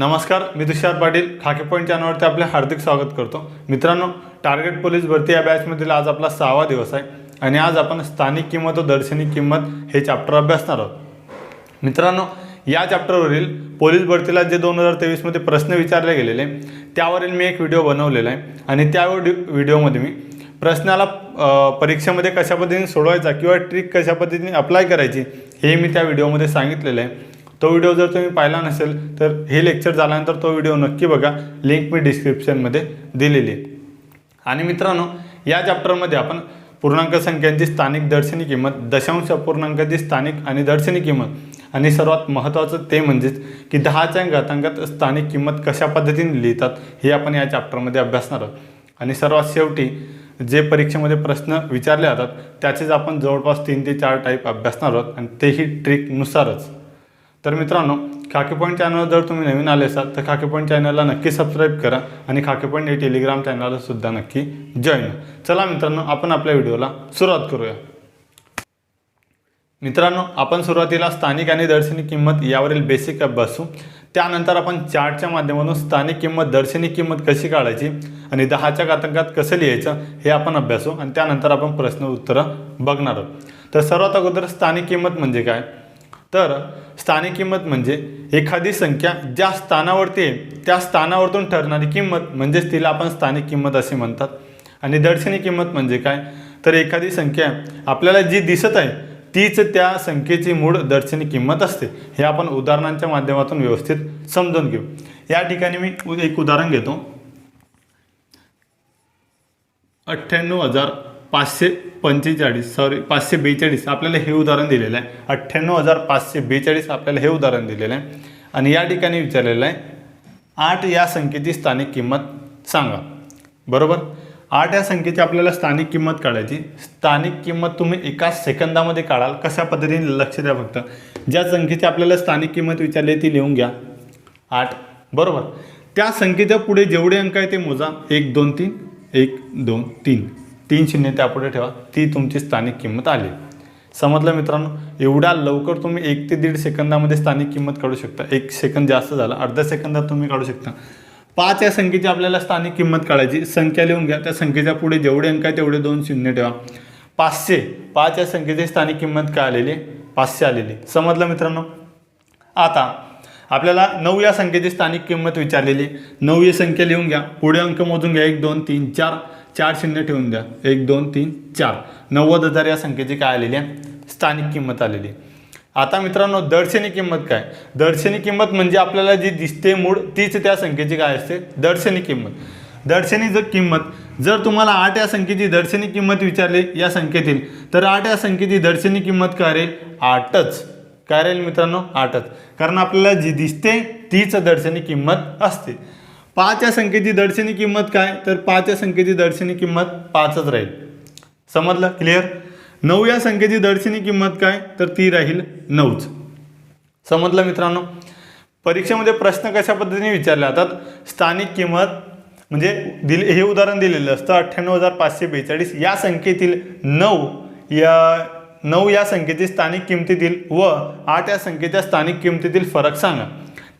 नमस्कार मी तुषार पाटील खाके पॉईंट चॅनलवरती आपले हार्दिक स्वागत करतो. मित्रांनो टार्गेट पोलीस भरती या बॅचमधील आज आपला सहावा दिवस आहे आणि आज आपण स्थानिक किंमत व दर्शनी किंमत हे चॅप्टर अभ्यासणार आहोत. मित्रांनो या चॅप्टरवरील पोलीस भरतीला जे दोन हजार तेवीसमध्ये प्रश्न विचारले गेलेले त्यावरील मी एक व्हिडिओ बनवलेला आहे आणि त्या व्हिडिओमध्ये मी प्रश्नाला परीक्षेमध्ये कशा पद्धतीने सोडवायचा किंवा ट्रिक कशा पद्धतीने अप्लाय करायची हे मी त्या व्हिडिओमध्ये सांगितलेलं आहे. तो व्हिडिओ जर तुम्ही पाहिला नसेल तर हे लेक्चर झाल्यानंतर तो व्हिडिओ नक्की बघा. लिंक मी डिस्क्रिप्शनमध्ये दिलेली आहे. आणि मित्रांनो या चॅप्टरमध्ये आपण पूर्णांक संख्यांची स्थानिक दर्शनी किंमत दशांश अपूर्णांकाची स्थानिक आणि दर्शनी किंमत आणि सर्वात महत्त्वाचं ते म्हणजेच की दहाच्या घातांकात स्थानिक किंमत कशा पद्धतीने लिहितात हे आपण या चॅप्टरमध्ये अभ्यासणार आहोत. आणि सर्वात शेवटी जे परीक्षेमध्ये प्रश्न विचारले जातात त्याचेच आपण जवळपास तीन ते चार टाईप अभ्यासणार आहोत. आणि तेही ट्रिकनुसारच तर मित्रांनो खाकी पॉईंट चॅनल जर तुम्ही नवीन आले असाल तर खाकी पॉईंट चॅनलला नक्की सबस्क्राईब करा आणि खाकी पॉईंट हे टेलिग्राम चॅनलला सुद्धा नक्की जॉईन चला मित्रांनो आपण आपल्या व्हिडिओला सुरुवात करूया. मित्रांनो आपण सुरुवातीला स्थानिक आणि दर्शनी किंमत यावरील बेसिक अभ्यासू त्यानंतर आपण चार्टच्या माध्यमातून स्थानिक किंमत दर्शनी किंमत कशी काढायची आणि दहाच्या घातांकात कसं लिहायचं हे आपण अभ्यासू आणि त्यानंतर आपण प्रश्न उत्तरं बघणार आहोत. तर सर्वात अगोदर स्थानिक किंमत म्हणजे काय? तर स्थानिक किंमत म्हणजे एखादी संख्या ज्या स्थानावरती आहे त्या स्थानावरतून ठरणारी किंमत म्हणजेच तिला आपण स्थानिक किंमत असे म्हणतात. आणि दर्शनी किंमत म्हणजे काय? तर एखादी संख्या आपल्याला जी दिसत आहे तीच त्या संख्येची मूळ दर्शनी किंमत असते. हे आपण उदाहरणांच्या माध्यमातून व्यवस्थित समजून घेऊ. या ठिकाणी मी उ- एक उदाहरण घेतो. अठ्ठ्याण्णव हजार पाचशे पंचेचाळीस सॉरी पाचशे बेचाळीस. आपल्याला हे उदाहरण दिलेलं आहे. अठ्ठ्याण्णव हजार पाचशे बेचाळीस आपल्याला हे उदाहरण दिलेलं आहे. आणि या ठिकाणी विचारलेलं आहे आठ या संख्येची स्थानिक किंमत सांगा. बरोबर? आठ या संख्येची आपल्याला स्थानिक किंमत काढायची. स्थानिक किंमत तुम्ही एका सेकंदामध्ये काढाल. कशा पद्धतीने? लक्ष द्या फक्त. ज्या संख्येची आपल्याला स्थानिक किंमत विचारली आहे ती लिहून घ्या. आठ. बरोबर? त्या संख्येच्या पुढे जेवढे अंक आहे ते मोजा. एक दोन तीन. एक दोन तीन. तीन शून्य त्यापुढे ठेवा. ती तुमची स्थानिक किंमत आली. समजलं मित्रांनो? एवढ्या लवकर तुम्ही एक ते दीड सेकंदामध्ये स्थानिक किंमत काढू शकता. एक सेकंद जास्त झाला अर्ध्या सेकंदात तुम्ही काढू शकता. पाच या संख्येची आपल्याला स्थानिक किंमत काढायची. संख्या लिहून घ्या. त्या संख्येच्या पुढे जेवढे अंक आहे तेवढे दोन शून्य ठेवा. पाचशे. पाच या संख्येची स्थानिक किंमत काय आलेली? पाचशे आलेली. समजलं मित्रांनो? आता आपल्याला नऊ या संख्येची स्थानिक किंमत विचारलेली. नऊ ही संख्या लिहून घ्या. पुढे अंक मोजून घ्या. एक दोन तीन चार. चार शून्य ठेवून द्या. एक दोन तीन चार. नव्वद हजार या संख्येची काय आलेली आहे? स्थानिक किंमत आलेली आता मित्रांनो दर्शनी किंमत काय? दर्शनी किंमत म्हणजे आपल्याला जी दिसते मूळ तीच त्या संख्येची काय असते? दर्शनी किंमत. दर्शनी जर किंमत जर तुम्हाला आठ या संख्येची दर्शनी किंमत विचारली या संख्येतील तर आठ या संख्येची दर्शनी किंमत काय राहील? आठच. काय राहील मित्रांनो? आठच. कारण आपल्याला जी दिसते तीच दर्शनी किंमत असते. पाच या संख्येची दर्शनी किंमत काय? तर पाच या संख्येची दर्शनी किंमत पाचच राहील. समजलं? क्लिअर नऊ या संख्येची दर्शनी किंमत काय? तर ती राहील नऊच. समजलं मित्रांनो? परीक्षेमध्ये प्रश्न कशा पद्धतीने विचारले जातात? स्थानिक किंमत म्हणजे दिल हे उदाहरण दिलेलं असतं अठ्ठ्याण्णव हजार पाचशे बेचाळीस. या संख्येतील नऊ या नऊ या संख्येची स्थानिक किमतीतील व आठ या संख्येच्या स्थानिक किमतीतील फरक सांगा.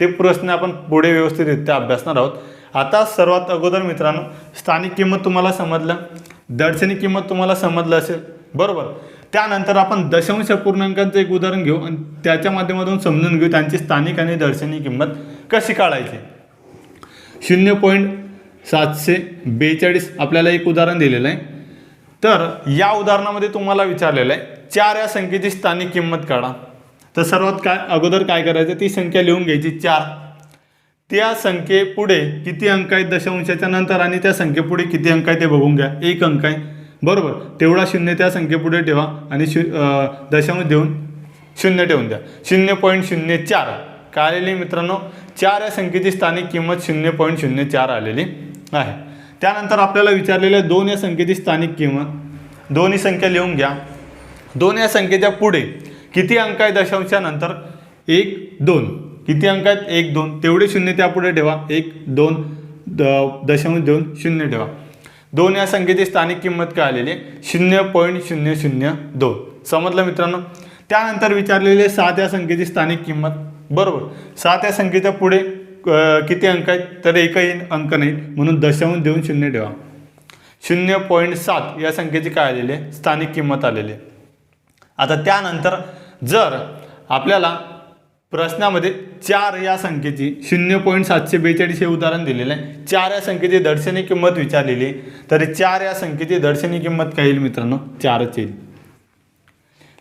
ते प्रश्न आपण पुढे व्यवस्थितरित्या अभ्यासणार आहोत. आता सर्वात अगोदर मित्रांनो स्थानिक किंमत तुम्हाला समजलं दर्शनी किंमत तुम्हाला समजलं असेल. बरोबर? त्यानंतर आपण दशांश पूर्णांकांचं एक उदाहरण घेऊ आणि त्याच्या माध्यमातून समजून घेऊ त्यांची स्थानिक आणि दर्शनी किंमत कशी काढायची. शून्य पॉईंट सातशे बेचाळीस आपल्याला एक उदाहरण दिलेलं आहे. तर या उदाहरणामध्ये तुम्हाला विचारलेलं आहे चार या संख्येची स्थानिक किंमत काढा. तर सर्वात काय अगोदर काय करायचं ती संख्या लिहून घ्यायची चार. त्या संख्येपुढे किती अंक आहेत दशांशाच्या नंतर आणि त्या संख्येपुढे किती अंक आहे ते बघून घ्या. एक अंक आहे. बरोबर? तेवढा शून्य त्या संख्येपुढे ठेवा आणि शू दशांश देऊन शून्य ठेवून द्या. शून्य पॉईंट शून्य चार. काय आलेली मित्रांनो? चार या संख्येची स्थानिक किंमत शून्य पॉईंट शून्य चार आलेली आहे. त्यानंतर आपल्याला विचारलेल्या दोन या संख्येची स्थानिक किंमत. दोन्ही संख्या लिहून घ्या. दोन या संख्येच्या पुढे किती अंक आहे दशांशानंतर? एक दोन. किती अंक आहेत? एक दोन. तेवढे शून्य त्यापुढे ठेवा. एक दोन द दशांश देऊन शून्य ठेवा. दोन या संख्येची स्थानिक किंमत काय आलेली आहे? शून्य पॉईंट शून्य शून्य दोन. समजलं मित्रांनो? त्यानंतर विचारलेले सात या संख्येची स्थानिक किंमत. बरोबर. सात या संख्येच्या पुढे किती अंक आहेत? तर एकही अंक नाही म्हणून दशांश देऊन शून्य ठेवा. शून्य पॉईंट सात या संख्येची काय आलेली आहे? स्थानिक किंमत आलेली आहे. आता त्यानंतर जर आपल्याला प्रश्नामध्ये चार या संख्येची शून्य पॉईंट सातशे बेचाळीस हे उदाहरण दिलेलं आहे. चार या संख्येची दर्शनी किंमत विचारलेली तर चार या संख्येची दर्शनी किंमत काय येईल मित्रांनो? चारच येईल.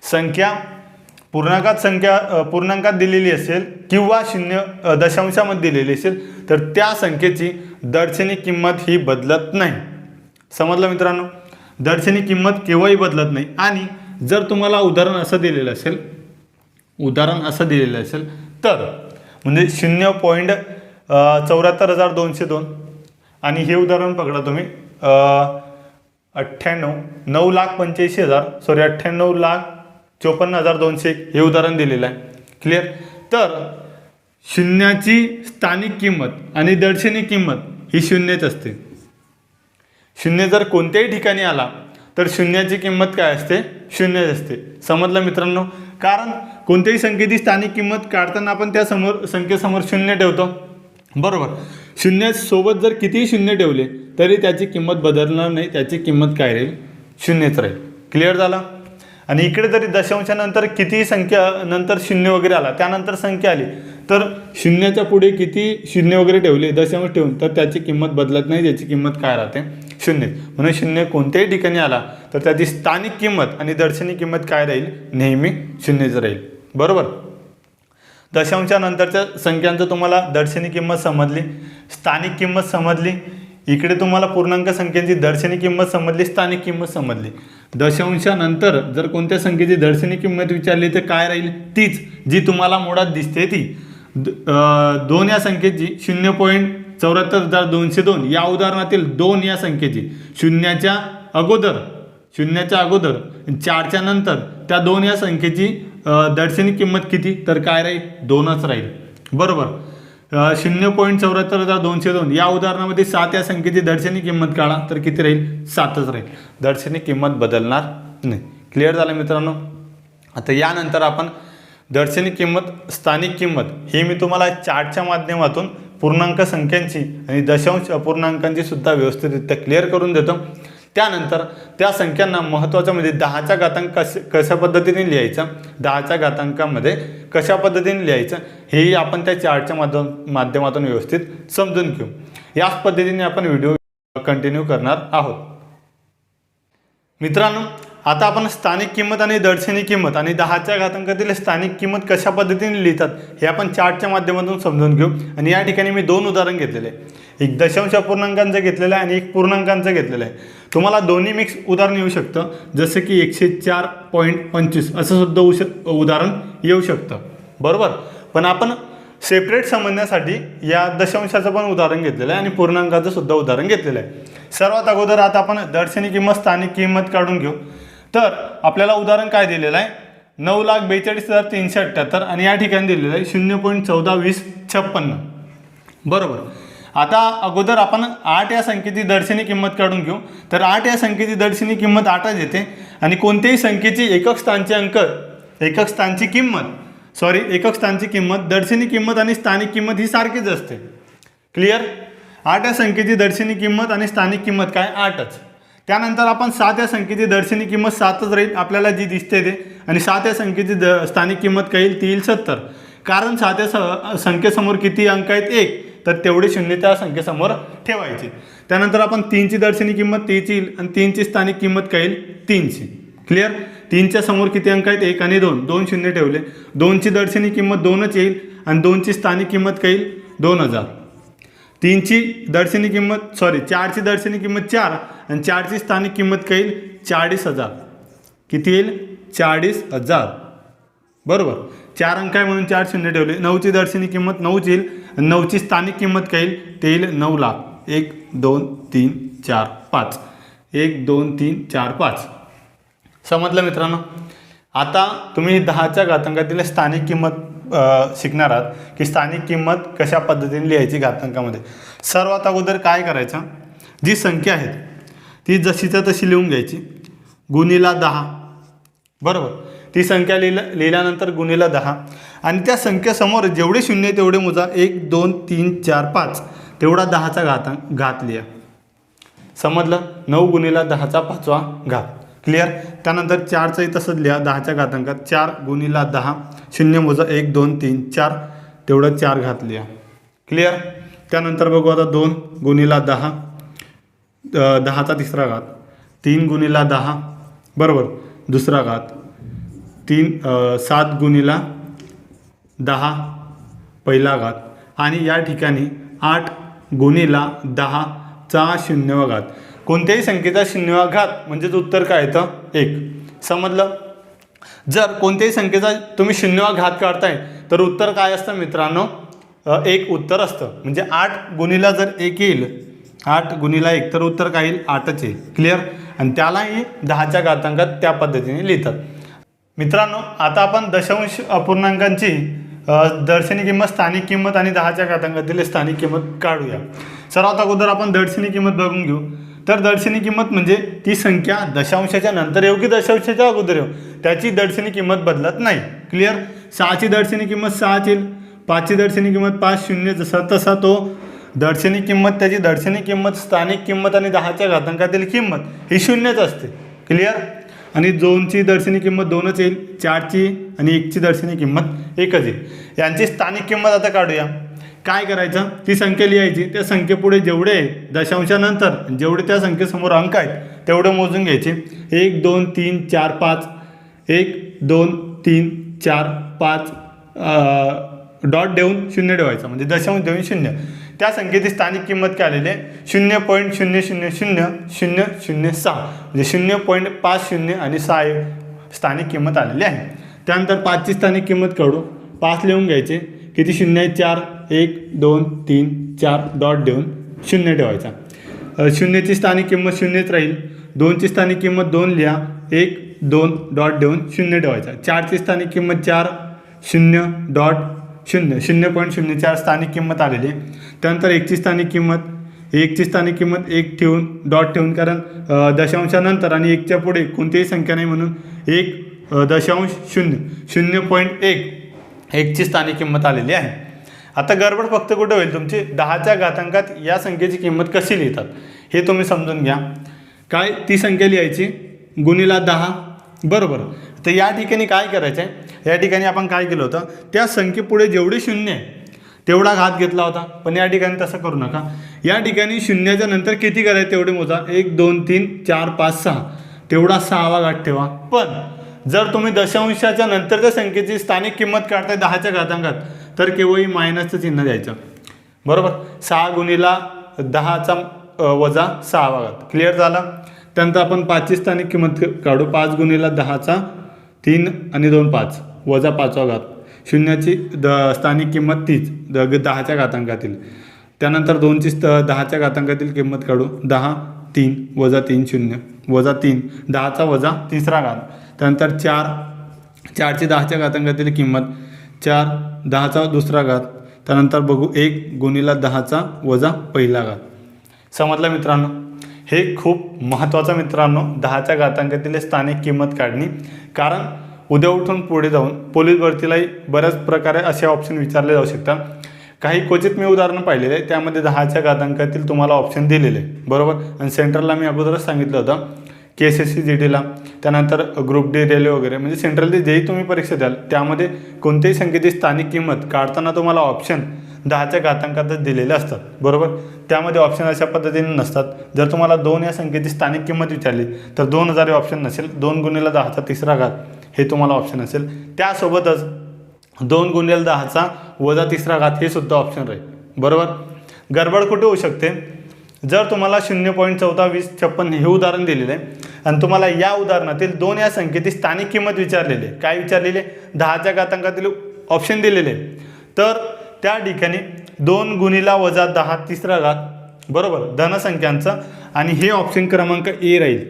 संख्या पूर्णांकात संख्या पूर्णांकात दिलेली असेल किंवा शून्य दशांशामध्ये दिलेली असेल तर त्या संख्येची दर्शनी किंमत ही बदलत नाही. समजलं मित्रांनो? दर्शनी किंमत केव्हाही बदलत नाही. आणि जर तुम्हाला उदाहरण असं दिलेलं असेल उदाहरण असं दिलेलं असेल तर म्हणजे शून्य पॉईंट चौऱ्याहत्तर हजार दोनशे दोन. आणि हे उदाहरण पकडा तुम्ही अठ्ठ्याण्णव नऊ लाख पंच्याऐंशी हजार सॉरी अठ्ठ्याण्णव लाख चोपन्न हजार दोनशे एक हे उदाहरण दिलेलं आहे. क्लिअर तर शून्याची स्थानिक किंमत आणि दर्शनी किंमत ही शून्यच असते. शून्य जर कोणत्याही ठिकाणी आला तर शून्याची किंमत काय असते? शून्यच असते. समजलं मित्रांनो? कारण कोणत्याही संख्येची स्थानिक किंमत काढताना आपण त्या समोर संख्येसमोर शून्य ठेवतो. बरोबर. शून्य सोबत जर कितीही शून्य ठेवले तरी त्याची किंमत बदलणार नाही त्याची किंमत काय राहील? शून्यच राहील. क्लिअर झालं? आणि इकडे जरी दशांशानंतर कितीही संख्या नंतर शून्य वगैरे आला त्यानंतर संख्या आली तर शून्याच्या पुढे किती शून्य वगैरे ठेवले दशांश ठेवून तर त्याची किंमत बदलत नाही त्याची किंमत काय राहते? शून्य. म्हणून शून्य कोणत्याही ठिकाणी आला तर त्याची स्थानिक किंमत आणि दर्शनी किंमत काय राहील? नेहमी शून्यच राहील. बरोबर? दशांशानंतरच्या संख्यांचं तुम्हाला दर्शनी किंमत समजली स्थानिक किंमत समजली. इकडे तुम्हाला पूर्णांक संख्यांची दर्शनी किंमत समजली स्थानिक किंमत समजली. दशांशानंतर जर कोणत्या संख्येची दर्शनी किंमत विचारली तर काय राहील? तीच जी तुम्हाला मुळात दिसते ती. दोन या संख्येची शून्य पॉईंट चौऱ्याहत्तर हजार दोनशे दोन. या उदाहरणातील दोन या संख्येची. शून्याच्या अगोदर शून्याच्या अगोदर चारच्या नंतर त्या दोन या संख्येची दर्शनी किंमत किती? तर काय राहील? दोनच राहील. बरोबर. शून्य पॉईंट चौऱ्याहत्तर हजार दोनशे दोन. या उदाहरणामध्ये सात या संख्येची दर्शनी किंमत काढा. तर किती राहील? सातच राहील. दर्शनी किंमत बदलणार नाही. क्लिअर झालं मित्रांनो? आता यानंतर आपण दर्शनी किंमत स्थानिक किंमत हे मी तुम्हाला चार्टच्या माध्यमातून पूर्णांक संख्यांची आणि दशांश अपूर्णांकांची सुद्धा व्यवस्थितरित्या क्लिअर करून देतो. त्यानंतर त्या संख्यांना महत्त्वाचं म्हणजे दहाच्या घातांक कश कशा पद्धतीने लिहायचं? दहाच्या घातांकामध्ये कशा पद्धतीने लिहायचं? हेही आपण त्या चार्टच्या माध्यम माध्यमातून व्यवस्थित समजून घेऊ. याच पद्धतीने आपण व्हिडिओ कंटिन्यू करणार आहोत. मित्रांनो आता आपण स्थानिक किंमत आणि दर्शनी किंमत आणि दहाच्या घातांकातील स्थानिक किंमत कशा पद्धतीने लिहितात हे आपण चार्टच्या माध्यमातून समजून घेऊ. आणि या ठिकाणी मी दोन उदाहरण घेतलेले आहे एक दशांश पूर्णांकांचं घेतलेलं आहे आणि एक पूर्णांकांचं घेतलेलं आहे. तुम्हाला दोन्ही मिक्स उदाहरण येऊ शकतं. जसं की एकशे चार पॉईंट पंचवीस असं सुद्धा उश उदाहरण येऊ शकतं. बरोबर? पण आपण सेपरेट समजण्यासाठी या दशांशाचं पण उदाहरण घेतलेलं आहे आणि पूर्णांकाचं सुद्धा उदाहरण घेतलेलं आहे. सर्वात अगोदर आता आपण दर्शनी किंमत स्थानिक किंमत काढून घेऊ. तर आपल्याला उदाहरण काय दिलेलं आहे? नऊ लाख बेचाळीस हजार तीनशे अठ्ठ्याहत्तर आणि या ठिकाणी दिलेलं आहे शून्य पॉईंट चौदा वीस छप्पन्न. बरोबर. आता अगोदर आपण आठ या संख्येची दर्शनी किंमत काढून घेऊ. तर आठ या संख्येची दर्शनी किंमत आठच येते आणि कोणत्याही संख्येची एकक स्थानचे अंक एकक स्थानची किंमत सॉरी एकक स्थानची किंमत दर्शनी किंमत आणि स्थानिक किंमत ही सारखीच असते. क्लिअर आठ या संख्येची दर्शनी किंमत आणि स्थानिक किंमत काय? आठच. त्यानंतर आपण सात या संख्येची दर्शनी किंमत सातच राहील. आपल्याला जी दिसते ते. आणि सात या संख्येची द स्थानिक किंमत काय येईल? ती येईल सत्तर. कारण सात या स संख्येसमोर किती अंक आहेत? एक. तर तेवढे शून्य त्या संख्येसमोर ठेवायचे. त्यानंतर आपण तीनची दर्शनी किंमत तीची येईल आणि तीनची स्थानिक किंमत काय येईल? तीनची. क्लिअर तीनच्या समोर किती अंक आहेत? एक आणि दोन. दोन शून्य ठेवले. दोनची दर्शनी किंमत दोनच येईल आणि दोनची स्थानिक किंमत काय दोन हजार. तीनची दर्शनी किंमत सॉरी चारची दर्शनी किंमत चार आणि चारची स्थानिक किंमत काय चाळीस हजार. किती येईल? चाळीस हजार. बरोबर. चार अंक आहे म्हणून चार शून्य ठेवले. नऊची दर्शनी किंमत नऊच येईल आणि नऊची स्थानिक किंमत काय येईल? ते येईल नऊ लाख. एक दोन तीन चार पाच. एक दोन तीन चार पाच. समजलं मित्रांनो? आता तुम्ही दहाच्या घातांकातील स्थानिक किंमत शिकणार आहात की स्थानिक किंमत कशा पद्धतीने लिहायची घातांकामध्ये? सर्वात अगोदर काय करायचं? जी संख्या आहे ती जशीच्या तशी लिहून घ्यायची. गुणीला दहा. बरोबर? ती संख्या लिहिल्या लिहिल्यानंतर गुणीला दहा. आणि त्या संख्येसमोर जेवढे शून्य तेवढे मोजा. एक दोन तीन चार पाच. तेवढा दहाचा घातांक घात लिहा. समजलं? नऊ गुणीला दहाचा पाचवा घात. क्लिअर त्यानंतर चारचंही तसंच लिहा दहाच्या घातांकात. चार गुणीला दहा शून्य मोजा एक दोन तीन चार तेवढं चार घात लिहा. क्लिअर त्यानंतर बघू आता दोन गुणीला दहा दहाचा तिसरा घात. तीन गुणीला दहा बरोबर दुसरा घात. तीन सात गुणीला दहा पहिला घात. आणि या ठिकाणी आठ गुणीला दहाचा शून्यवा घात. कोणत्याही संख्येचा शून्यवा घात म्हणजेच उत्तर काय येतं? एक. समजलं? जर कोणत्याही संख्येचा तुम्ही शून्यवा घात काढताय तर उत्तर काय असतं मित्रांनो? एक उत्तर असतं. म्हणजे आठ गुणीला जर एक येईल आठ गुणीला एक तर उत्तर काय येईल? आठच येईल. क्लिअर आणि त्यालाही दहाच्या घातांकात त्या पद्धतीने लिहितात. मित्रांनो आता आपण दशांश अपूर्णांकांची दर्शनी किंमत स्थानिक किंमत आणि दहाच्या घातांकातील स्थानिक किंमत काढूया. सर्वात अगोदर आपण दर्शनी किंमत बघून घेऊ. तर दर्शनी किंमत म्हणजे ती संख्या दशांशाच्या नंतर येऊ की दशांशाच्या अगोदर येऊ? त्याची दर्शनी किंमत बदलत नाही. क्लिअर सहाची दर्शनी किंमत सहाच येईल. पाचची दर्शनी किंमत पाच शून्य जसा तसा तो. दर्शनी किंमत त्याची दर्शनी किंमत स्थानिक किंमत आणि दहाच्या घातांकातील किंमत ही शून्यच असते. क्लिअर आणि दोनची दर्शनी किंमत दोनच येईल. चारची आणि एकची दर्शनी किंमत एकच येईल. यांची स्थानिक किंमत आता काढूया. काय करायचं? ती संख्या लिहायची. त्या संख्येपुढे जेवढे दशांशानंतर जेवढे त्या संख्येसमोर अंक आहेत तेवढे मोजून घ्यायचे. एक दोन तीन चार पाच. एक दोन तीन चार पाच डॉट देऊन शून्य ठेवायचं. म्हणजे दशांश देऊन शून्य. त्या संख्येची स्थानिक किंमत काय आलेली आहे? शून्य पॉईंट शून्य शून्य शून्य शून्य शून्य सहा. म्हणजे शून्य पॉईंट पाच शून्य आणि सहा एक स्थानिक किंमत आलेली आहे. त्यानंतर पाचची स्थानिक किंमत काढू. पाच लिहून घ्यायचे. किती शून्य आहे? चार. एक दोन तीन चार डॉट देऊन शून्य ठेवायचा. शून्यची स्थानिक किंमत शून्यच राहील. दोनची स्थानिक किंमत दोन लिहा. एक दोन डॉट देऊन शून्य ठेवायचा. चारची स्थानिक किंमत चार शून्य डॉट शून्य. शून्य पॉईंट शून्य चार स्थानिक किंमत आलेली. आहे. त्यानंतर एकची स्थानिक किंमत. एकची स्थानिक किंमत एक ठेवून डॉट ठेवून कारण दशांशानंतर आणि एकच्या पुढे कोणतीही संख्या नाही म्हणून एक दशांश शून्य. शून्य पॉईंट एक. एकची स्थानिक किंमत आलेली आहे. आता गडबड फक्त कुठं होईल? तुमची दहाच्या घातांकात या संख्येची किंमत कशी लिहितात? हे तुम्ही समजून घ्या. काय? ती संख्या लिहायची. गुणीला दहा. बरोबर. तर या ठिकाणी काय करायचं आहे या ठिकाणी आपण काय केलं होतं? त्या संख्येपुढे जेवढे शून्य आहे तेवढा घात घेतला होता. पण या ठिकाणी तसं करू नका. या ठिकाणी शून्याच्या नंतर किती करायचं तेवढे मोजा. एक दोन तीन चार पाच सहा. तेवढा सहावा घात ठेवा. पण जर तुम्ही दशांशाच्या नंतरच्या संख्येची स्थानिक किंमत काढताय दहाच्या घातांकात तर केवळ मायनसचं चिन्ह द्यायचं. बरोबर? सहा गुणीला दहाचा वजा सहा भागात क्लिअर झाला? त्यानंतर आपण पाचची स्थानिक किंमत काढू. पाच गुणीला दहाचा तीन आणि दोन पाच. वजा पाचवा घात शून्याची द स्थानिक किंमत तीच. द ग- दहाच्या घातांकातील. त्यानंतर दोनची स्त दहाच्या घातांकातील किंमत काढू. दहा तीन वजा तीन शून्य. वजा तीन दहाचा वजा तिसरा घात. त्यानंतर चार चारची दहाच्या घातांकातील किंमत चार दहाचा दुसरा घात. त्यानंतर बघू एक गुणीला दहाचा वजा पहिला घात. समजला मित्रांनो? हे खूप महत्त्वाचं मित्रांनो दहाच्या घातांकातील स्थानिक किंमत काढणी. कारण उद्या उठून पुढे जाऊन पोलीस भरतीलाही बऱ्याच प्रकारे असे ऑप्शन विचारले जाऊ शकतात. काही क्वचित मी उदाहरणं पाहिलेले आहे त्यामध्ये दहाच्या घातांकातील तुम्हाला ऑप्शन दिलेले. आहे. बरोबर? आणि सेंट्रलला मी अगोदरच सांगितलं होतं. K S S C G डीला त्यानंतर ग्रुप डी रेल्वे वगैरे म्हणजे सेंट्रलची जेही तुम्ही परीक्षा द्याल त्यामध्ये कोणत्याही संख्येची स्थानिक किंमत काढताना तुम्हाला ऑप्शन दहाच्या घातांकातच दिलेले असतात बरोबर? त्यामध्ये ऑप्शन अशा पद्धतीने नसतात. जर तुम्हाला दोन या संख्येची स्थानिक किंमत विचारली तर दोन हजार हे ऑप्शन नसेल दोन गुणीला दहाचा तिसरा घात हे तुम्हाला ऑप्शन असेल. त्यासोबतच दोन गुणिले दहाचा वजा तिसरा घात हे सुद्धा ऑप्शन राहील बरोबर? गडबड कुठे होऊ शकते? जर तुम्हाला शून्य पॉईंट चौदा वीस छप्पन हे उदाहरण दिलेलं आहे आणि तुम्हाला या उदाहरणातील दोन या संख्येची स्थानिक किंमत विचारलेली आहे काय विचारलेली? आहे दहाच्या घातांकातील ऑप्शन दिलेले. तर त्या ठिकाणी दोन गुणीला वजा दहा तिसरा घात बरोबर धनसंख्यांचा आणि हे ऑप्शन क्रमांक ए राहील.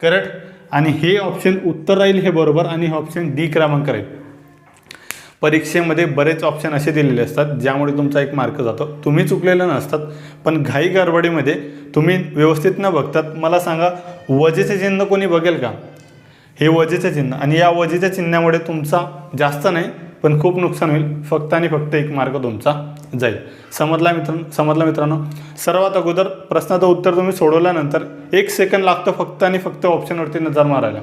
करेक्ट आणि हे ऑप्शन उत्तर राहील हे बरोबर आणि हे ऑप्शन डी क्रमांक राहील. परीक्षेमध्ये बरेच ऑप्शन असे दिलेले असतात ज्यामुळे तुमचा एक मार्क जातो. तुम्ही चुकलेलं नसतात पण घाई गडबडीमध्ये तुम्ही व्यवस्थित न बघतात. मला सांगा वजेचे चिन्ह कोणी बघेल का? हे वजेचे चिन्ह. आणि या वजेच्या चिन्हामुळे तुमचा जास्त नाही पण खूप नुकसान होईल. फक्त आणि फक्त एक मार्क तुमचा जाईल. समजला मित्र समजला मित्रांनो? सर्वात अगोदर प्रश्नाचं उत्तर तुम्ही सोडवल्यानंतर एक सेकंद लागतो फक्त आणि फक्त ऑप्शनवरती नजर मारायला.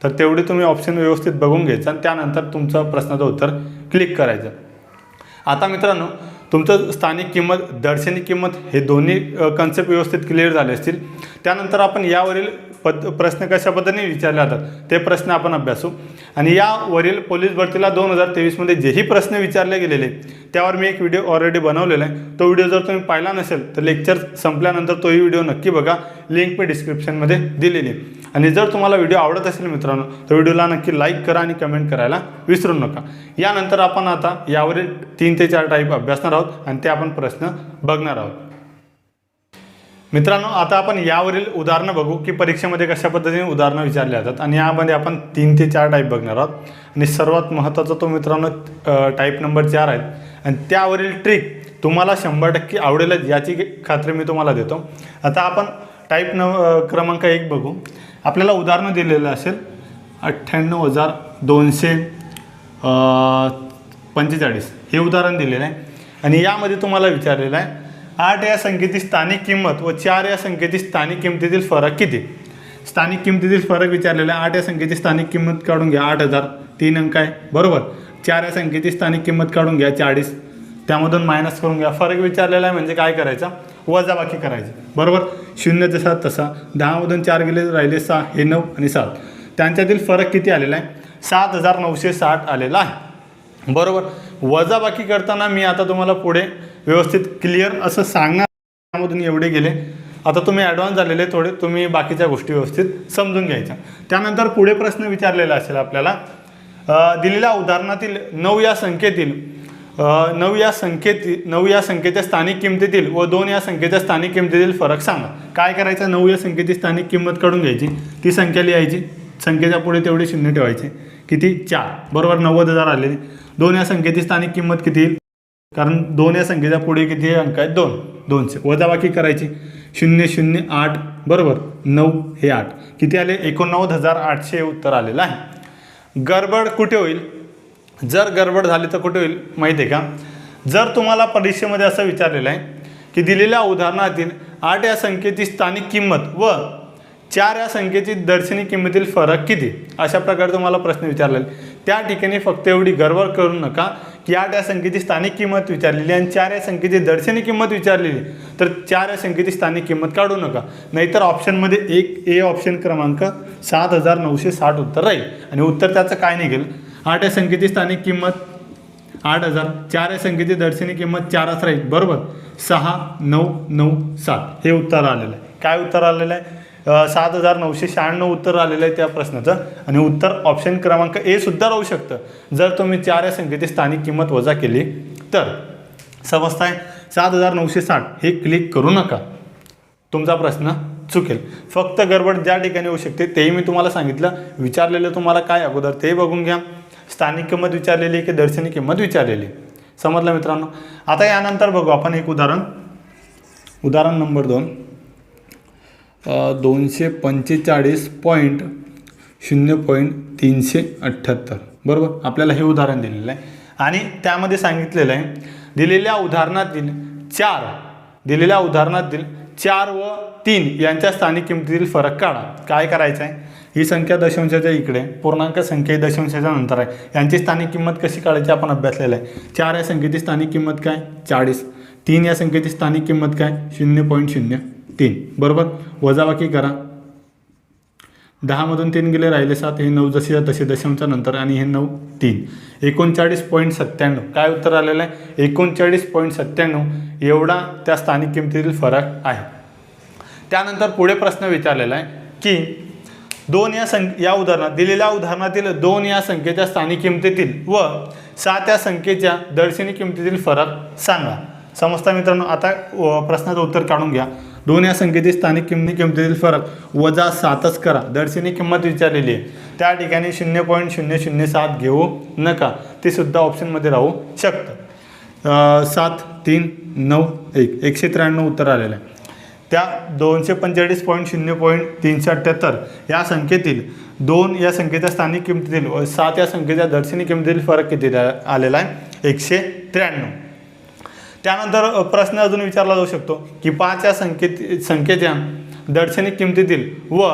तर तेवढे तुम्ही ऑप्शन व्यवस्थित बघून घ्यायचं आणि त्यानंतर तुमचं प्रश्नाचं उत्तर क्लिक करायचं. आता मित्रांनो तुमचं स्थानिक किंमत दर्शनी किंमत हे दोन्ही कन्सेप्ट व्यवस्थित क्लिअर झाले असतील. त्यानंतर आपण यावरील पद प्रश्न कशा पद्धतीने विचारले जातात ते प्रश्न आपण अभ्यासू. आणि यावरील पोलीस भरतीला दोन हजार तेवीसमध्ये जेही प्रश्न विचारले गेलेले त्यावर मी एक व्हिडिओ ऑलरेडी बनवलेला आहे. तो व्हिडिओ जर तुम्ही पाहिला नसेल तर लेक्चर संपल्यानंतर तोही व्हिडिओ नक्की बघा. लिंक मी डिस्क्रिप्शनमध्ये दिलेली आहे. आणि जर तुम्हाला व्हिडिओ आवडत असेल मित्रांनो तर व्हिडिओला नक्की लाईक करा आणि कमेंट करायला विसरू नका. यानंतर आपण आता यावरील तीन ते चार टाईप अभ्यासणार आहोत आणि ते आपण प्रश्न बघणार आहोत. मित्रांनो आता आपण यावरील उदाहरणं बघू की परीक्षेमध्ये कशा पद्धतीने उदाहरणं विचारली जातात. आणि यामध्ये आपण तीन ते चार टाईप बघणार आहोत. आणि सर्वात महत्त्वाचा तो मित्रांनो टाईप नंबर चार आहे आणि त्यावरील ट्रिक तुम्हाला शंभर टक्के आवडेलच याची खात्री मी तुम्हाला देतो. आता आपण टाईप न क्रमांक एक बघू. आपल्याला उदाहरणं दिलेलं असेल. अठ्ठ्याण्णव हजार दोनशे पंचेचाळीस. हे उदाहरण दिलेलं आहे. आणि यामध्ये तुम्हाला विचारलेलं आहे आठ या संख्येची स्थानिक किंमत व चार या संख्येची स्थानिक किंमतीतील फरक किती? स्थानिक किंमतीतील फरक विचारलेला आहे. आठ या संख्येची स्थानिक किंमत काढून घ्या. आठ हजार तीन अंक आहे. बरोबर? चार या संख्येची स्थानिक किंमत काढून घ्या. चाळीस. त्यामधून मायनस करून घ्या. फरक विचारलेला आहे म्हणजे काय करायचा? वजाबाकी करायची. बरोबर? शून्य जसा तसा. दहामधून चार गेले राहिले सहा. हे नऊ आणि सात. त्यांच्यातील फरक किती आलेला आहे? सात हजार नऊशे साठ आलेला आहे. बरोबर? वजाबाकी करताना मी आता तुम्हाला पुढे व्यवस्थित क्लिअर असं सांगणार त्यामधून एवढे गेले. आता तुम्ही ॲडव्हान्स झालेले थोडे. तुम्ही बाकीच्या गोष्टी व्यवस्थित समजून घ्यायच्या. त्यानंतर पुढे प्रश्न विचारलेला असेल आपल्याला. दिलेल्या उदाहरणातील नऊ या संख्येतील नऊ या संख्येतील नऊ या संख्येच्या स्थानिक किमतीतील व दोन या संख्येच्या स्थानिक किमतीतील फरक सांगा. काय करायचं? नऊ या संख्येची स्थानिक किंमत काढून घ्यायची. ती संख्या लिहायची. संख्येच्या पुढे तेवढे शून्य ठेवायचे. किती? चार. बरोबर नव्वद हजार आले दोन या संख्येची स्थानिक किंमत किती येईल? कारण दोन या संख्येच्या पुढे किती अंक आहेत? दोन. दोनशे. वजाबाकी करायची. शून्य शून्य आठ. बरोबर. नऊ हे आठ. किती आले? एकोणनव्वद हजार आठशे उत्तर आलेलं आहे. गडबड कुठे होईल? जर गडबड झाली तर कुठे होईल? माहिती आहे का? जर तुम्हाला परीक्षेमध्ये असं विचारलेलं आहे की दिलेल्या उदाहरणातील आठ या संख्येची स्थानिक किंमत व चार या संख्येची दर्शनी किंमतीतील फरक किती? अशा प्रकारे तुम्हाला प्रश्न विचारलेला त्या ठिकाणी फक्त एवढी गडबड करू नका की आठ या संख्येची स्थानिक किंमत विचारलेली आणि चार या संख्येची दर्शनी किंमत विचारलेली तर चार या संख्येची स्थानिक किंमत काढू नका. नाहीतर ऑप्शनमध्ये एक ए ऑप्शन क्रमांक सात हजार नऊशे साठ उत्तर राहील. आणि उत्तर त्याचं काय निघेल? आठ या संख्येची स्थानिक किंमत आठ हजार. चार या संख्येची दर्शनी किंमत चारच राहील बरोबर? सहा नऊ नऊ सात. हे उत्तर आलेलं आहे. काय उत्तर आलेलं आहे? सात हजार नऊशे शहाण्णव उत्तर आलेलं आहे त्या प्रश्नाचं. आणि उत्तर ऑप्शन क्रमांक ए सुद्धा राहू शकतं. जर तुम्ही चार या संख्येची स्थानिक किंमत वजा केली तर समजताय सात हजार नऊशे साठ. हे क्लिक करू नका. तुमचा प्रश्न चुकेल. फक्त गडबड ज्या ठिकाणी होऊ शकते तेही मी तुम्हाला सांगितलं. विचारलेलं तुम्हाला काय अगोदर ते बघून घ्या. स्थानिक किंमत विचारलेली की दर्शनी किंमत विचारलेली? समजलं मित्रांनो? आता यानंतर बघू आपण एक उदाहरण. उदाहरण नंबर दोन. दोनशे पंचेचाळीस पॉईंट शून्य पॉईंट तीनशे अठ्ठ्याहत्तर. बरोबर? आपल्याला हे उदाहरण दिलेलं आहे. आणि त्यामध्ये सांगितलेलं आहे दिलेल्या उदाहरणातील चार दिलेल्या उदाहरणातील चार व तीन यांच्या स्थानिक किमतीतील फरक काढा. काय करायचं आहे ही संख्या दशांशाच्या इकडे पूर्णांक संख्या ही दशांशाच्या नंतर आहे. यांची स्थानिक किंमत कशी काढायची आपण अभ्यासलेला आहे. चार या संख्येची स्थानिक किंमत काय? चाळीस. तीन या संख्येची स्थानिक किंमत काय? शून्य पॉईंट शून्य तीन. बरोबर? वजाबाकी करा. दहामधून तीन गेले राहिले सात. हे नऊ जसे तसे दशांशच्या नंतर आणि हे नऊ तीन. एकोणचाळीस पॉईंट सत्त्याण्णव. काय उत्तर आलेलं आहे? एकोणचाळीस पॉईंट सत्त्याण्णव. एवढा त्या स्थानिक किमतीतील फरक आहे. त्यानंतर पुढे प्रश्न विचारलेला आहे की दोन या संख्या या उदाहरणात दिलेल्या उदाहरणातील दोन या संख्येच्या स्थानिक किमतीतील व सात या संख्येच्या दर्शनी किमतीतील फरक सांगा. समजता मित्रांनो आता प्रश्नाचं उत्तर काढून घ्या. दोन या संख्येची स्थानिक किमती किमतीतील फरक वजा सातच करा. दर्शनी किंमत विचारलेली आहे. त्या ठिकाणी शून्य पॉईंट शून्य शून्य सात घेऊ नका. ते सुद्धा ऑप्शनमध्ये राहू शकतं. सात तीन नऊ एक. एकशे त्र्याण्णव उत्तर आलेलं आहे. त्या दोनशे पंचेचाळीस पॉईंट शून्य पॉईंट तीनशे अठ्ठ्याहत्तर या संख्येतील दोन या संख्येच्या स्थानिक किमतीतील व सात या संख्येच्या दर्शनी किमतीतील फरक किती आलेला आहे? एकशे त्र्याण्णव. त्यानंतर प्रश्न अजून विचारला जाऊ शकतो की पाच या संख्येत संख्येच्या दर्शनी किमतीतील व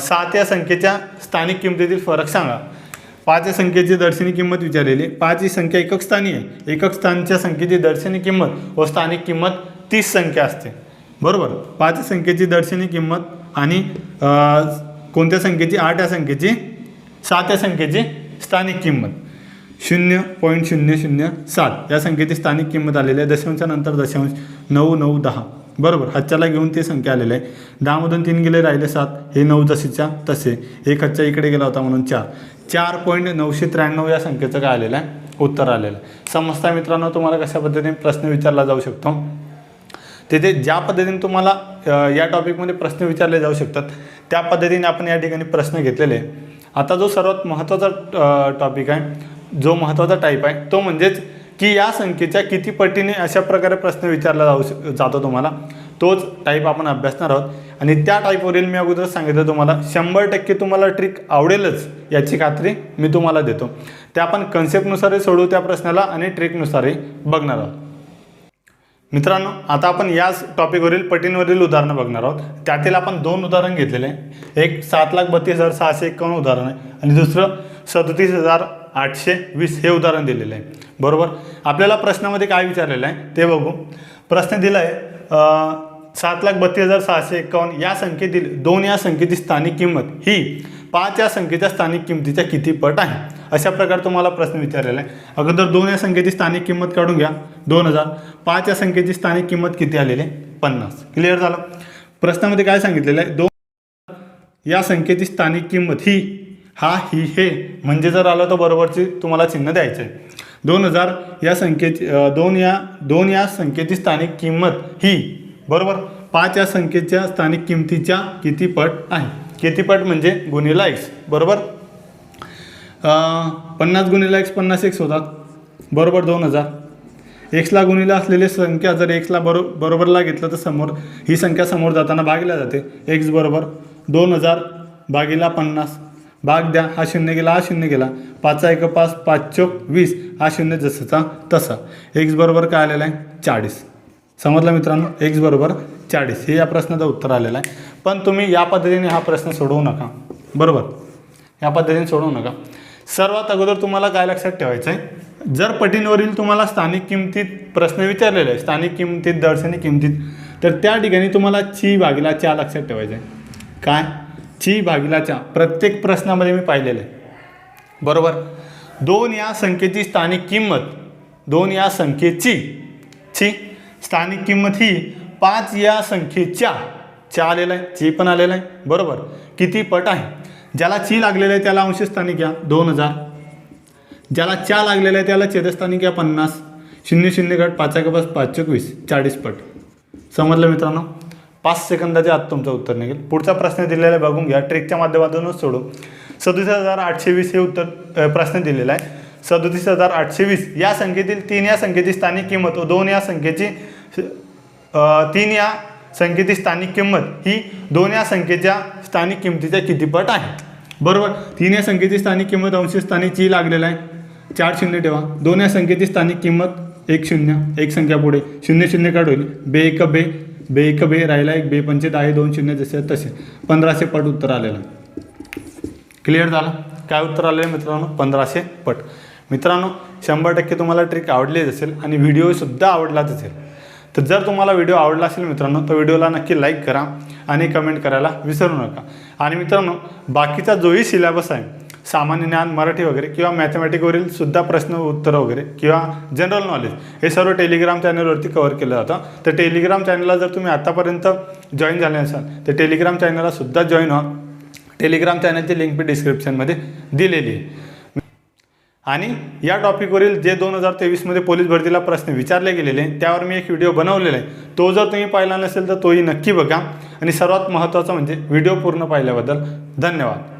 सात या संख्येच्या स्थानिक किमतीतील फरक सांगा. पाच या संख्येची दर्शनी किंमत विचारलेली. पाच ही संख्या एकक स्थानी आहे. एकक स्थानच्या संख्येची दर्शनी किंमत व स्थानिक किंमत तीस संख्या असते. बरोबर? पाच संख्येची दर्शनी किंमत आणि कोणत्या संख्येची? आठ या संख्येची सात या संख्येची स्थानिक किंमत. शून्य पॉईंट शून्य शून्य सात. या संख्येची स्थानिक किंमत आलेली आहे. दशांशानंतर दशांश नऊ नऊ दहा. बरोबर? हच्च्याला घेऊन ती संख्या आलेली आहे. दहामधून तीन गेले राहिले सात. हे नऊ जशीच्या तसे. एक हच्चा इकडे गेला होता म्हणून चार. चार पॉईंट नऊशे त्र्याण्णव या संख्येचं काय आलेलं आहे? उत्तर आलेलं आहे. समजता मित्रांनो तुम्हाला कशा पद्धतीने प्रश्न विचारला जाऊ शकतो? तिथे ज्या पद्धतीने तुम्हाला या टॉपिकमध्ये प्रश्न विचारले जाऊ शकतात त्या पद्धतीने आपण या ठिकाणी प्रश्न घेतलेले आहे. आता जो सर्वात महत्त्वाचा टॉपिक आहे जो महत्त्वाचा टाईप आहे तो म्हणजेच की या संख्येच्या किती पटीने अशा प्रकारे प्रश्न विचारला जाऊ शक जातो तुम्हाला? तोच टाईप आपण अभ्यासणार आहोत. आणि त्या टाईपवरील मी अगोदर सांगितलं तुम्हाला शंभर टक्के तुम्हाला ट्रिक आवडेलच याची खात्री मी तुम्हाला देतो. ते आपण कन्सेप्टनुसारही सोडवू त्या प्रश्नाला आणि ट्रिकनुसारही बघणार आहोत. मित्रांनो आता आपण याच टॉपिकवरील पटींवरील उदाहरणं बघणार आहोत. त्यातील आपण दोन उदाहरण घेतलेले आहे एक सात लाख बत्तीस हजार सहाशे एकावन्न उदाहरण आहे आणि दुसरं सदतीस हजार आठशे वीस हे उदाहरण दिलेलं आहे. बरोबर? आपल्याला प्रश्नामध्ये काय विचारलेलं आहे ते बघू. प्रश्न दिला आहे सात लाख बत्तीस हजार सहाशे एकावन्न या संख्येतील दोन या संख्येची स्थानिक किंमत ही पाच या संख्येच्या स्थानिक किमतीच्या किती पट आहे? अशा प्रकारे तुम्हाला प्रश्न विचारलेला आहे. अगोदर दोन या संख्येची स्थानिक किंमत काढून घ्या. दोन हजार. पाच या संख्येची स्थानिक किंमत किती आलेली आहे? पन्नास. क्लिअर झालं? प्रश्नामध्ये काय सांगितलेलं आहे? दोन या संख्येची स्थानिक किंमत ही हा ही हे म्हणजे जर आलं तर बरोबरची तुम्हाला चिन्ह द्यायचं आहे दोन हजार या संख्येची दोन या दोन या संख्येची स्थानिक किंमत ही बरोबर? पाच या संख्येच्या स्थानिक किमतीच्या किती पट आहे? किती पट म्हणजे गुणिला एक्स बरोबर? पन्नास गुणिला एक्स पन्नास एक्स होतात. बरोबर दोन हजार. एक्सला गुणिला असलेली संख्या जर एक्सला बरो बरोबरला घेतलं तर समोर ही संख्या समोर जाताना भागल्या जाते. एक्स बरोबर दोन हजार भागीला पन्नास. भाग द्या हा शून्य गेला हा शून्य गेला. पाचचा एक पाच पाच चोक वीस हा शून्य जसाचा तसा. एक्स बरोबर काय आलेला आहे? चाळीस. समजलं मित्रांनो? एक्स बरोबर चाळीस. हे या प्रश्नाचं उत्तर आलेलं आहे. पण तुम्ही या पद्धतीने हा प्रश्न सोडवू नका. बरोबर? या पद्धतीने सोडवू नका. सर्वात अगोदर तुम्हाला काय लक्षात ठेवायचं आहे? जर पटींवरील तुम्हाला स्थानिक किमतीत प्रश्न विचारलेले आहे स्थानिक किमतीत दर्शनी किमतीत तर त्या ठिकाणी तुम्हाला ची भागीला च्या लक्षात ठेवायचं आहे. काय? ची भागीला च्या. प्रत्येक प्रश्नामध्ये मी पाहिलेलं आहे. बरोबर? दोन या संख्येची स्थानिक किंमत दोन या संख्येची ची स्थानिक किंमत ही पाच या संख्येच्या च्या आलेला आहे ची पण आलेला आहे. बरोबर? किती पट आहे? ज्याला ची लागलेलं आहे त्याला अंश स्थानिक घ्या दोन हजार. ज्याला च्या लागलेला आहे त्याला छेदस्थानिक घ्या पन्नास. शून्य शून्य गट पाच एक पाच पाच एकवीस चाळीस पट. समजलं मित्रांनो? पाच सेकंदाच्या आत तुमचं उत्तर निघेल. पुढचा प्रश्न दिलेला आहे बघून घ्या. ट्रेकच्या माध्यमातूनच सोडू. सदोतीस हजार आठशे वीस हे उत्तर प्रश्न दिलेला आहे. सदोतीस हजार आठशे वीस या संख्येतील तीन या संख्येची स्थानिक किंमत व दोन या संख्येची तीन या संख्येची स्थानिक किंमत ही दोन या संख्येच्या स्थानिक किंमतीच्या कितीपट आहे. बरोबर? तीन या संख्येची स्थानिक किंमत अंश स्थानिक ची लागलेला आहे. चार शून्य ठेवा. दोन या संख्येची स्थानिक किंमत एक शून्य. एक संख्या पुढे. शून्य शून्य काढ होईल बे एक बे. बे एक बे राहिला एक बे पंचे दहा दोन शून्य जसे आहेत तसे. पंधराशे पट उत्तर आलेलं आहे. क्लिअर झालं? काय उत्तर आलेलं आहे मित्रांनो? पंधराशे पट. मित्रांनो शंभर टक्के तुम्हाला ट्रिक आवडलीच असेल आणि व्हिडिओसुद्धा आवडलाच असेल. तर जर तुम्हाला व्हिडिओ आवडला असेल मित्रांनो तर व्हिडिओला नक्की लाईक करा आणि कमेंट करायला विसरू नका. आणि मित्रांनो बाकीचा जोही सिलेबस आहे सामान्य ज्ञान मराठी वगैरे किंवा मॅथमॅटिकवरील सुद्धा प्रश्न उत्तर वगैरे किंवा जनरल नॉलेज हे सर्व टेलिग्राम चॅनलवरती कव्हर केलं जातं. तर टेलिग्राम चॅनलला जर तुम्ही आतापर्यंत जॉईन झाले असाल तर टेलिग्राम चॅनलला सुद्धा जॉईन व्हा. टेलिग्राम चॅनलची लिंक मी डिस्क्रिप्शनमध्ये दिलेली आहे. आणि या टॉपिकवरील जे दोन हजार तेवीसमध्ये पोलीस भरतीला प्रश्न विचारले गेलेले त्यावर मी एक व्हिडिओ बनवलेला आहे. तो जर तुम्ही पाहिला नसेल तर तोही नक्की बघा. आणि सर्वात महत्त्वाचं म्हणजे व्हिडिओ पूर्ण पाहिल्याबद्दल धन्यवाद.